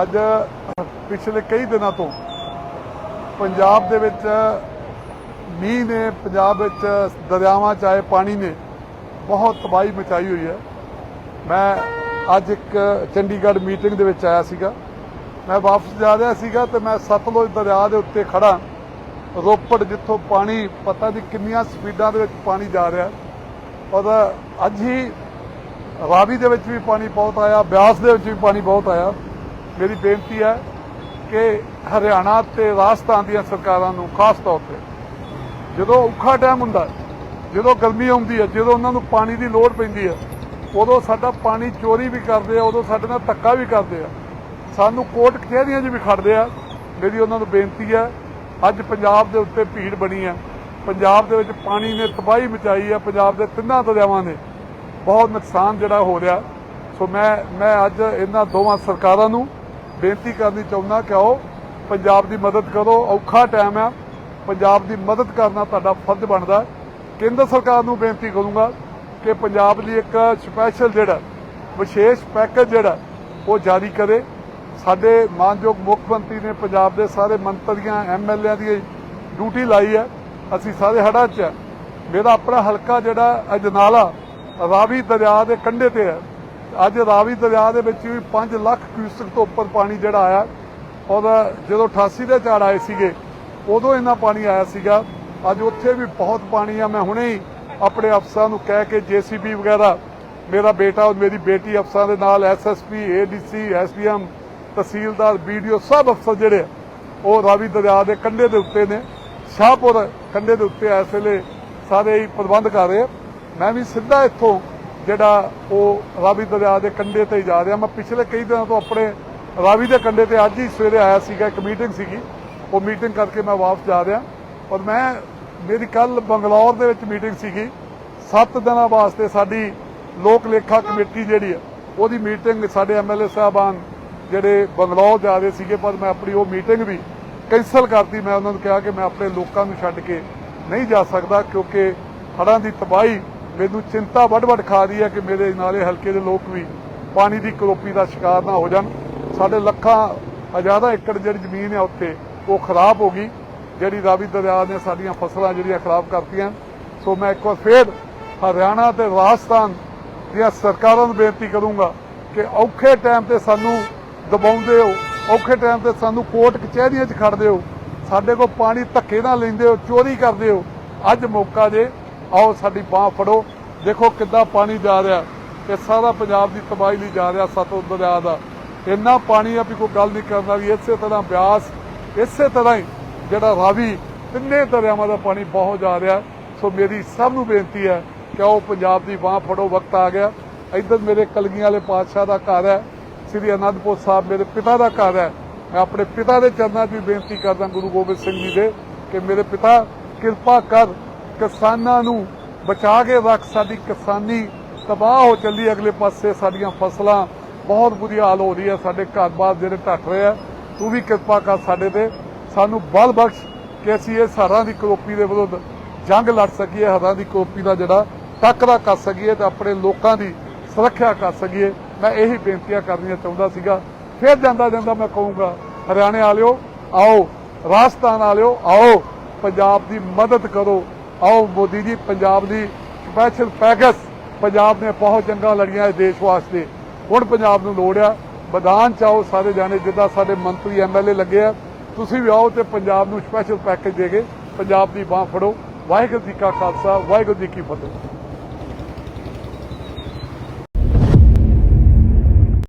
ਅੱਜ ਪਿਛਲੇ ਕਈ ਦਿਨਾਂ ਤੋਂ ਪੰਜਾਬ ਦੇ ਵਿੱਚ ਮੀਂਹ ਨੇ, ਪੰਜਾਬ ਵਿੱਚ ਦਰਿਆਵਾਂ 'ਚ ਆਏ ਪਾਣੀ ਨੇ, ਬਹੁਤ ਤਬਾਹੀ ਮਚਾਈ ਹੋਈ ਹੈ। ਮੈਂ ਅੱਜ ਇੱਕ ਚੰਡੀਗੜ੍ਹ ਮੀਟਿੰਗ ਦੇ ਵਿੱਚ ਆਇਆ ਸੀਗਾ। ਮੈਂ ਵਾਪਸ ਜਾ ਰਿਹਾ ਸੀਗਾ ਤੇ ਮੈਂ ਸਤਲੁਜ ਦਰਿਆ ਦੇ ਉੱਤੇ ਖੜਾ ਰੋਪੜ ਜਿੱਥੋਂ ਪਾਣੀ, ਪਤਾ ਨਹੀਂ ਕਿੰਨੀਆਂ ਸਪੀਡਾਂ ਦੇ ਵਿੱਚ ਪਾਣੀ ਜਾ ਰਿਹਾ। ਔਰ ਅੱਜ ਹੀ ਰਾਵੀ ਦੇ ਵਿੱਚ ਵੀ ਪਾਣੀ ਬਹੁਤ ਆਇਆ, ਬਿਆਸ ਦੇ ਵਿੱਚ ਵੀ ਪਾਣੀ ਬਹੁਤ ਆਇਆ। ਮੇਰੀ ਬੇਨਤੀ ਹੈ ਕਿ ਹਰਿਆਣਾ ਤੇ ਰਾਜਸਥਾਨ ਦੀਆਂ ਸਰਕਾਰਾਂ ਨੂੰ ਖਾਸ ਤੌਰ ਤੇ ਜਦੋਂ ਔਖਾ ਟਾਈਮ ਹੁੰਦਾ ਜਦੋਂ ਗਰਮੀ ਆਉਂਦੀ ਹੈ, ਜਦੋਂ ਉਹਨਾਂ ਨੂੰ ਪਾਣੀ ਦੀ ਲੋੜ ਪੈਂਦੀ ਹੈ, ਉਦੋਂ ਸਾਡਾ ਪਾਣੀ ਚੋਰੀ ਵੀ ਕਰਦੇ ਆ, ਉਦੋਂ ਸਾਡੇ ਨਾਲ ਧੱਕਾ ਵੀ ਕਰਦੇ ਆ। ਸਾਨੂੰ ਕੋਰਟ ਕਚਹਿਰੀਆਂ 'ਚ ਵੀ ਖੜਦੇ ਆ। ਮੇਰੀ ਉਹਨਾਂ ਨੂੰ ਬੇਨਤੀ ਹੈ, ਅੱਜ ਪੰਜਾਬ ਦੇ ਉੱਤੇ ਭੀੜ ਬਣੀ ਹੈ। ਪੰਜਾਬ ਦੇ ਵਿੱਚ ਪਾਣੀ ਨੇ ਤਬਾਹੀ ਮਚਾਈ ਹੈ, ਪੰਜਾਬ ਦੇ ਤਿੰਨਾਂ ਦਰਿਆਵਾਂ ਨੇ। ਬਹੁਤ ਨੁਕਸਾਨ ਜਿਹੜਾ ਹੋ ਰਿਹਾ। ਸੋ ਮੈਂ ਮੈਂ ਅੱਜ ਇਹਨਾਂ ਦੋਵਾਂ ਸਰਕਾਰਾਂ ਨੂੰ ਬੇਨਤੀ ਕਰਨੀ ਚਾਹੁੰਦਾ ਕਿ ਆਓ, ਪੰਜਾਬ ਦੀ ਮਦਦ ਕਰੋ, ਔਖਾ ਟਾਈਮ ਹੈ ਪੰਜਾਬ ਦੀ ਮਦਦ ਕਰਨਾ ਤੁਹਾਡਾ ਫਰਜ਼ ਬਣਦਾ। ਕੇਂਦਰ ਸਰਕਾਰ ਨੂੰ ਬੇਨਤੀ ਕਰੂੰਗਾ ਕਿ ਪੰਜਾਬ ਲਈ ਇੱਕ ਸਪੈਸ਼ਲ ਜਿਹੜਾ, ਵਿਸ਼ੇਸ਼ ਪੈਕੇਜ ਜਿਹੜਾ, ਉਹ ਜਾਰੀ ਕਰੇ। ਸਾਡੇ ਮਾਨਯੋਗ ਮੁੱਖ ਮੰਤਰੀ ਨੇ ਪੰਜਾਬ ਦੇ ਸਾਰੇ ਮੰਤਰੀਆਂ ਐਮਐਲਏਆਂ ਦੀ ਡਿਊਟੀ ਲਾਈ ਹੈ। ਅਸੀਂ ਸਾਰੇ ਹੜ੍ਹਾਂ 'ਚ ਹੈ ਮੇਰਾ ਆਪਣਾ ਹਲਕਾ ਜਿਹੜਾ ਅਜਨਾਲਾ, ਰਾਵੀ ਦਰਿਆ ਦੇ ਕੰਢੇ ਤੇ ਹੈ। ਅੱਜ ਰਾਵੀ ਦਰਿਆ ਦੇ ਵਿੱਚ ਵੀ 5 ਲੱਖ ਕਿਊਸਕ ਤੋਂ ਉੱਪਰ ਪਾਣੀ ਜਿਹੜਾ ਆਇਆ। ਔਰ ਜਦੋਂ 88 ਦੇ ਝਾੜ ਆਏ ਸੀਗੇ, ਉਦੋਂ ਇੰਨਾ ਪਾਣੀ ਆਇਆ ਸੀਗਾ। ਅੱਜ ਉੱਥੇ ਵੀ ਬਹੁਤ ਪਾਣੀ ਆ। ਮੈਂ ਹੁਣੇ ਹੀ ਆਪਣੇ ਅਫਸਰਾਂ ਨੂੰ ਕਹਿ ਕੇ ਜੀਸੀਬੀ ਵਗੈਰਾ, ਮੇਰਾ ਬੇਟਾ ਔਰ ਮੇਰੀ ਬੇਟੀ ਅਫਸਰਾਂ ਦੇ ਨਾਲ ਐਸਐਸਪੀ ਏਡੀਸੀ ਐਸਡੀਐਮ ਤਹਿਸੀਲਦਾਰ ਬੀਡੀਓ ਸਭ ਅਫਸਰ ਜਿਹੜੇ ਉਹ ਰਾਵੀ ਦਰਿਆ ਦੇ ਕੰਢੇ ਦੇ ਉੱਤੇ ਨੇ। ਸ਼ਾਹਪੁਰ ਕੰਢੇ ਦੇ ਉੱਤੇ ਇਸ ਵੇਲੇ ਸਾਰੇ ਹੀ ਪ੍ਰਬੰਧ ਕਰ ਰਹੇ ਆ। ਮੈਂ ਵੀ ਸਿੱਧਾ ਇੱਥੋਂ ਜਿਹੜਾ ਉਹ ਰਾਵੀ ਦਰਿਆ ਦੇ ਕੰਢੇ ਤੇ ਜਾ ਰਿਹਾ। ਮੈਂ ਪਿਛਲੇ ਕਈ ਦਿਨਾਂ ਤੋਂ ਆਪਣੇ ਰਾਵੀ ਦੇ ਕੰਢੇ ਤੇ ਅੱਜ ਹੀ ਸਵੇਰੇ ਆਇਆ ਸੀਗਾ, ਇੱਕ ਮੀਟਿੰਗ ਸੀਗੀ। ਉਹ ਮੀਟਿੰਗ ਕਰਕੇ ਮੈਂ ਵਾਪਸ ਜਾ ਰਿਹਾ। ਔਰ ਮੈਂ, ਮੇਰੀ ਕੱਲ ਬੰਗਲੌਰ ਦੇ ਵਿੱਚ ਮੀਟਿੰਗ ਸੀਗੀ। 7 ਦਿਨਾਂ ਵਾਸਤੇ ਸਾਡੀ ਲੋਕ ਲੇਖਾ ਕਮੇਟੀ ਜਿਹੜੀ ਆ, ਉਹਦੀ ਮੀਟਿੰਗ ਸਾਡੇ ਐਮਐਲਏ ਸਾਹਿਬਾਨ ਜਿਹੜੇ ਬੰਗਲੌਰ ਜਾ ਰਹੇ ਸੀਗੇ, ਪਰ ਮੈਂ ਆਪਣੀ ਉਹ ਮੀਟਿੰਗ ਵੀ ਕੈਂਸਲ ਕਰਤੀ। ਮੈਂ ਉਹਨਾਂ ਨੂੰ ਕਿਹਾ ਕਿ ਮੈਂ ਆਪਣੇ ਲੋਕਾਂ ਨੂੰ ਛੱਡ ਕੇ ਨਹੀਂ ਜਾ ਸਕਦਾ, ਕਿਉਂਕਿ ਹੜ੍ਹਾਂ ਦੀ ਤਬਾਹੀ ਮੈਨੂੰ ਚਿੰਤਾ ਵੱਡ-ਵੱਡ ਖਾ ਰਹੀ ਹੈ ਕਿ ਮੇਰੇ ਨਾਲੇ ਹਲਕੇ ਦੇ ਲੋਕ ਵੀ ਪਾਣੀ ਦੀ ਕਰੋਪੀ ਦਾ ਸ਼ਿਕਾਰ ਨਾ ਹੋ ਜਾਣ। ਸਾਡੇ ਲੱਖਾਂ, ਹਜ਼ਾਰਾਂ ਏਕੜ ਜਿਹੜੀ ਜ਼ਮੀਨ ਹੈ ਉੱਥੇ, ਉਹ ਖਰਾਬ ਹੋ ਗਈ। ਜਿਹੜੀ ਰਾਵੀ ਦਰਿਆ ਨੇ ਸਾਡੀਆਂ ਫਸਲਾਂ ਜਿਹੜੀਆਂ ਖਰਾਬ ਕਰਤੀਆਂ। ਸੋ ਮੈਂ ਇੱਕ ਵਾਰ ਫੇਰ ਹਰਿਆਣਾ ਤੇ ਰਾਜਸਥਾਨ ਦੀਆਂ ਸਰਕਾਰਾਂ ਨੂੰ ਬੇਨਤੀ ਕਰੂੰਗਾ ਕਿ ਔਖੇ ਟਾਈਮ ਤੇ ਸਾਨੂੰ ਦਬਾਉਂਦੇ ਹੋ, ਔਖੇ ਟਾਈਮ ਤੇ ਸਾਨੂੰ ਕੋਰਟ ਕਚਹਿਰੀਆਂ 'ਚ ਖੜਦੇ ਹੋ। ਸਾਡੇ ਕੋਲ ਪਾਣੀ ਧੱਕੇ ਨਾਲ ਲੈਂਦੇ ਹੋ, ਚੋਰੀ ਕਰਦੇ ਹੋ। ਅੱਜ ਮੌਕਾ ਜੇ ਆਓ ਸਾਡੀ ਬਾਹ ਫੜੋ। ਦੇਖੋ ਕਿੱਦਾਂ ਪਾਣੀ ਜਾ ਰਿਹਾ। ਇਹ ਸਾਰਾ ਪੰਜਾਬ ਦੀ ਤਬਾਹੀ ਲਈ ਜਾ ਰਿਹਾ ਸਤੋਂ ਦਰਿਆ ਦਾ। ਇੰਨਾ ਪਾਣੀ ਆ ਵੀ ਕੋਈ ਗੱਲ ਨਹੀਂ ਕਰਨਾ ਵੀ ਇਸੇ ਤਰ੍ਹਾਂ ਬਿਆਸ, ਇਸੇ ਤਰ੍ਹਾਂ ਹੀ ਜਿਹੜਾ ਰਾਵੀ, ਤਿੰਨੇ ਦਰਿਆਵਾਂ ਦਾ ਪਾਣੀ ਬਹੁਤ ਜਾ ਰਿਹਾ। ਸੋ ਮੇਰੀ ਸਭ ਨੂੰ ਬੇਨਤੀ ਹੈ ਕਿ ਆਓ ਪੰਜਾਬ ਦੀ ਬਾਹ ਫੜੋ, ਵਕਤ ਆ ਗਿਆ। ਇੱਧਰ ਮੇਰੇ ਕਲਗੀਆਂ ਵਾਲੇ ਪਾਤਸ਼ਾਹ ਦਾ ਘਰ ਹੈ। ਸ੍ਰੀ ਅਨੰਦਪੁਰ ਸਾਹਿਬ ਮੇਰੇ ਪਿਤਾ ਦਾ ਘਰ ਹੈ। ਮੈਂ ਆਪਣੇ ਪਿਤਾ ਦੇ ਚਰਨਾਂ 'ਚ ਵੀ ਬੇਨਤੀ ਕਰਦਾ ਗੁਰੂ ਗੋਬਿੰਦ ਸਿੰਘ ਜੀ ਦੇ ਕਿ ਮੇਰੇ ਪਿਤਾ ਕਿਰਪਾ ਕਰ ਕਿਸਾਨਾਂ ਨੂੰ ਬਚਾ ਕੇ ਰੱਖ ਸਾਡੀ ਕਿਸਾਨੀ ਤਬਾਹ ਹੋ ਚੱਲੀ ਅਗਲੇ ਪਾਸੇ ਸਾਡੀਆਂ ਫਸਲਾਂ ਬਹੁਤ ਬੁਰੀ ਹਾਲ ਹੋ ਰਹੀ ਹੈ। ਸਾਡੇ ਘਰ-ਬਾਰ ਜਿਹੜੇ ਢੱਟ ਰਹੇ ਆ, ਤੂੰ ਵੀ ਕਿਰਪਾ ਕਰ ਸਾਡੇ ਤੇ। ਸਾਨੂੰ ਬਲ ਬਖਸ਼ ਕਿ ਅਸੀਂ ਇਹ ਹੜ੍ਹਾਂ ਦੀ ਕਰੋਪੀ ਦੇ ਵਿਰੁੱਧ ਜੰਗ ਲੜ ਸਕੀਏ, ਹਰਾਂ ਦੀ ਕਰੋਪੀ ਦਾ ਜਿਹੜਾ ਟੱਕਰਾ ਕਰ ਸਕੀਏ ਤੇ ਆਪਣੇ ਲੋਕਾਂ ਦੀ ਸੁਰੱਖਿਆ ਕਰ ਸਕੀਏ। ਮੈਂ ਇਹੀ ਬੇਨਤੀਆਂ ਕਰਨੀਆਂ ਚਾਹੁੰਦਾ ਸੀਗਾ। ਫਿਰ ਜਾਂਦਾ ਜਾਂਦਾ ਮੈਂ ਕਹੂੰਗਾ, ਹਰਿਆਣੇ ਵਾਲਿਓ, ਆਓ, ਰਾਜਸਥਾਨ ਵਾਲਿਓ, ਆਓ, ਪੰਜਾਬ ਦੀ ਮਦਦ ਕਰੋ। ਆਓ ਮੋਦੀ ਜੀ, ਪੰਜਾਬ ਦੀ ਸਪੈਸ਼ਲ ਪੈਕੇਜ ਪੰਜਾਬ ਨੇ ਬਹੁਤ ਚੰਗਾ ਲੜੀਆਂ ਇਸ ਦੇਸ਼ ਵਾਸਤੇ। ਹੁਣ ਪੰਜਾਬ ਨੂੰ ਲੋੜ ਆ। ਮੈਦਾਨ ਚ ਆਓ ਸਾਰੇ ਜਾਣੇ, ਜਿੱਦਾਂ ਸਾਡੇ ਮੰਤਰੀ ਐਮਐਲਏ ਲੱਗੇ ਆ। ਤੁਸੀਂ ਵੀ ਆਓ ਤੇ ਪੰਜਾਬ ਨੂੰ ਸਪੈਸ਼ਲ ਪੈਕੇਜ ਦੇ ਕੇ ਪੰਜਾਬ ਦੀ ਬਾਹ ਫੜੋ। ਵਾਹਿਗੁਰੂ ਜੀ ਕਾ ਖਾਲਸਾ, ਵਾਹਿਗੁਰੂ ਜੀ ਕੀ ਫਤਿਹ।